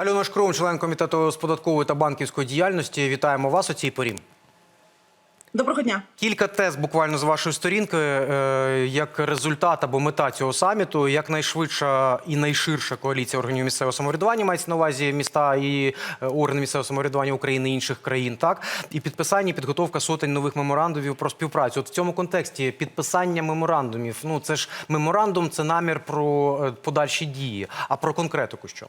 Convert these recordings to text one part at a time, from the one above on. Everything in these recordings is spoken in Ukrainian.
Альона Шкрум, член комітету з податкової та банківської діяльності. Вітаємо вас у цій порі. Доброго дня. Кілька тез буквально з вашої сторінки, е, як результат або мета цього саміту, як найшвидша і найширша коаліція органів місцевого самоврядування мається на увазі міста і е, органи місцевого самоврядування України і інших країн, так і підписання, і підготовка сотень нових меморандумів про співпрацю. От в цьому контексті підписання меморандумів. Ну це ж меморандум, це намір про е, подальші дії. А про конкретику що?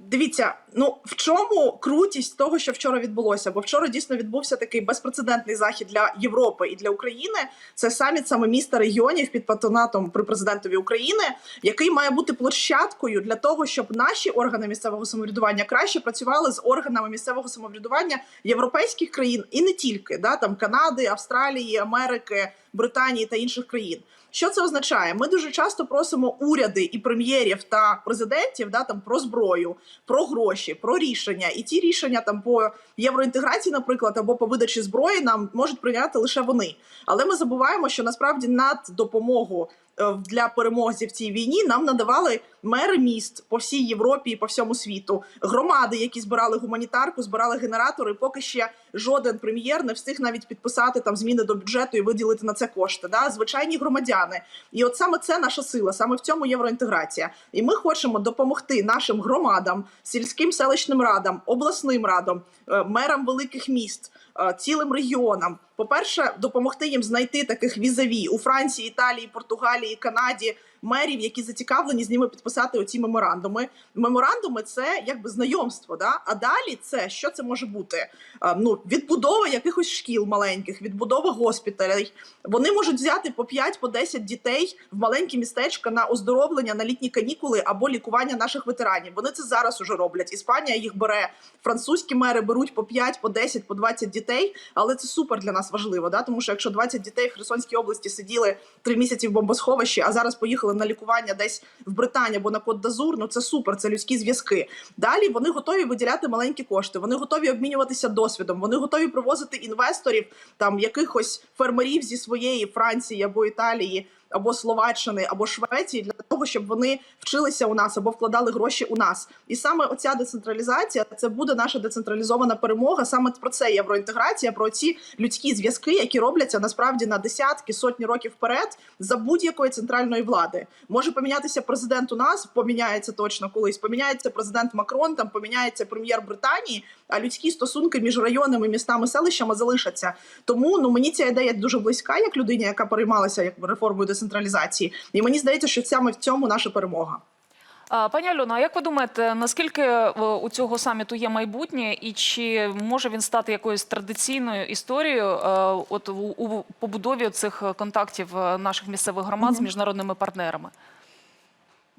Дивіться, ну в чому крутість того, що вчора відбулося? Бо вчора дійсно відбувся такий безпрецедентний захід для Європи і для України. Це саміт саме міста регіонів під патронатом при президентові України, який має бути площадкою для того, щоб наші органи місцевого самоврядування краще працювали з органами місцевого самоврядування європейських країн і не тільки да там Канади, Австралії, Америки, Британії та інших країн. Що це означає? Ми дуже часто просимо уряди і прем'єрів та президентів да там про зброю, про гроші, про рішення. І ті рішення там по євроінтеграції, наприклад, або по видачі зброї нам можуть прийняти лише вони. Але ми забуваємо, що насправді над допомогу е, для перемоги в цій війні нам надавали мери міст по всій Європі і по всьому світу, громади, які збирали гуманітарку, збирали генератори. Поки ще жоден прем'єр не встиг навіть підписати там зміни до бюджету і виділити на це кошти. Да? Звичайні громадяни. І от саме це наша сила, саме в цьому євроінтеграція. І ми хочемо допомогти нашим громадам, сільським селищним радам, обласним радам, е, мерам великих міст, е, цілим регіонам. По-перше, допомогти їм знайти таких візаві у Франції, Італії, Португалії, Канаді. Мерів, які зацікавлені з ними підписати оці меморандуми. Меморандуми це якби знайомство. Да? А далі це що це може бути? А, ну відбудова якихось шкіл маленьких, відбудова госпіталей. Вони можуть взяти по 5 по 10 дітей в маленькі містечка на оздоровлення на літні канікули або лікування наших ветеранів. Вони це зараз уже роблять. Іспанія їх бере, французькі мери беруть по 5, по 10, по 20 дітей. Але це супер для нас важливо. Да? Тому що якщо 20 дітей в Херсонській області сиділи 3 місяці в бомбосховищі, а зараз поїхали на лікування десь в Британію або на Кот Дазур, ну це супер, це людські зв'язки. Далі вони готові виділяти маленькі кошти, вони готові обмінюватися досвідом, вони готові привозити інвесторів, там якихось фермерів зі своєї Франції або Італії. Або Словаччини, або Швеції для того, щоб вони вчилися у нас або вкладали гроші у нас, і саме оця децентралізація це буде наша децентралізована перемога. Саме про це євроінтеграція, про ці людські зв'язки, які робляться насправді на десятки сотні років вперед за будь-якої центральної влади. Може помінятися президент у нас, поміняється точно колись. Поміняється президент Макрон, там поміняється прем'єр Британії. А людські стосунки між районами, містами, селищами залишаться. Тому ну мені ця ідея дуже близька, як людині, яка переймалася як реформою децентралізації. І мені здається, що саме в цьому наша перемога. Пані Альона, а як ви думаєте, наскільки е, у цього саміту є майбутнє, і чи може він стати якоюсь традиційною історією е, от у, побудові цих контактів е, наших місцевих громад з міжнародними партнерами?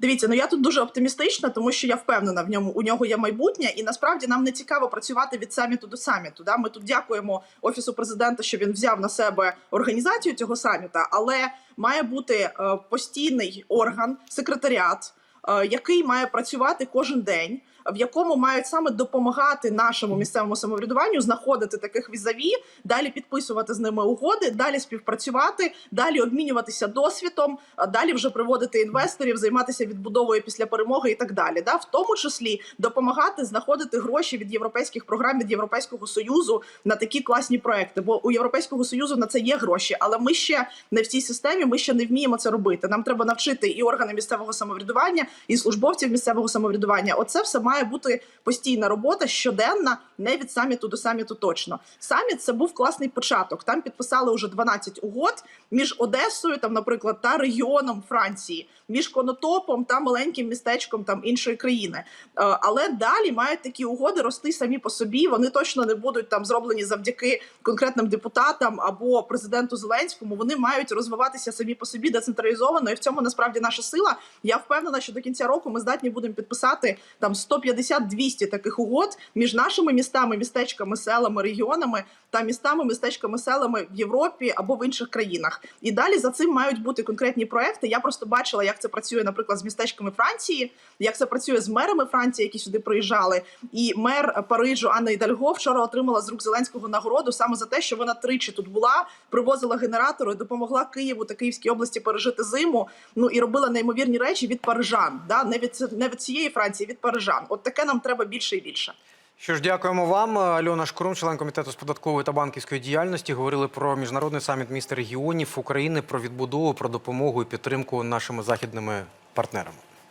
Дивіться, ну я тут дуже оптимістична, тому що я впевнена в ньому. У нього є майбутнє, і насправді нам не цікаво працювати від саміту до саміту. Да, ми тут дякуємо офісу президента, що він взяв на себе організацію цього саміта, але має бути е, постійний орган, секретаріат, е, який має працювати кожен день. В якому мають саме допомагати нашому місцевому самоврядуванню знаходити таких візаві, далі підписувати з ними угоди, далі співпрацювати, далі обмінюватися досвідом, далі вже приводити інвесторів, займатися відбудовою після перемоги і так далі. Да, в тому числі допомагати знаходити гроші від європейських програм від Європейського союзу на такі класні проекти. Бо у Європейського союзу на це є гроші, але ми ще не в цій системі. Ми ще не вміємо це робити. Нам треба навчити і органи місцевого самоврядування, і службовців місцевого самоврядування. Оце все має бути постійна робота щоденна, не від саміту до саміту. Точно саміт це був класний початок. Там підписали вже 12 угод між Одесою, там, наприклад, та регіоном Франції, між Конотопом та маленьким містечком там іншої країни. Е, Але далі мають такі угоди рости самі по собі. Вони точно не будуть там зроблені завдяки конкретним депутатам або президенту Зеленському. Вони мають розвиватися самі по собі децентралізовано. І в цьому насправді наша сила. Я впевнена, що до кінця року ми здатні будемо підписати там 150-200 таких угод між нашими містами, містечками, селами, регіонами та містами, містечками, селами в Європі або в інших країнах. І далі за цим мають бути конкретні проекти. Я просто бачила, як це працює, наприклад, з містечками Франції, як це працює з мерами Франції, які сюди приїжджали. І мер Парижу Анна Ідальго вчора отримала з рук Зеленського нагороду саме за те, що вона тричі тут була, привозила генератори, допомогла Києву та Київській області пережити зиму. Ну і робила неймовірні речі від парижан. Да? Не від не від цієї Франції, від парижан. От таке нам треба більше і більше. Що ж, дякуємо вам. Альона Шкрум, член комітету з податкової та банківської діяльності, говорили про міжнародний саміт міста регіонів України, про відбудову, про допомогу і підтримку нашими західними партнерами.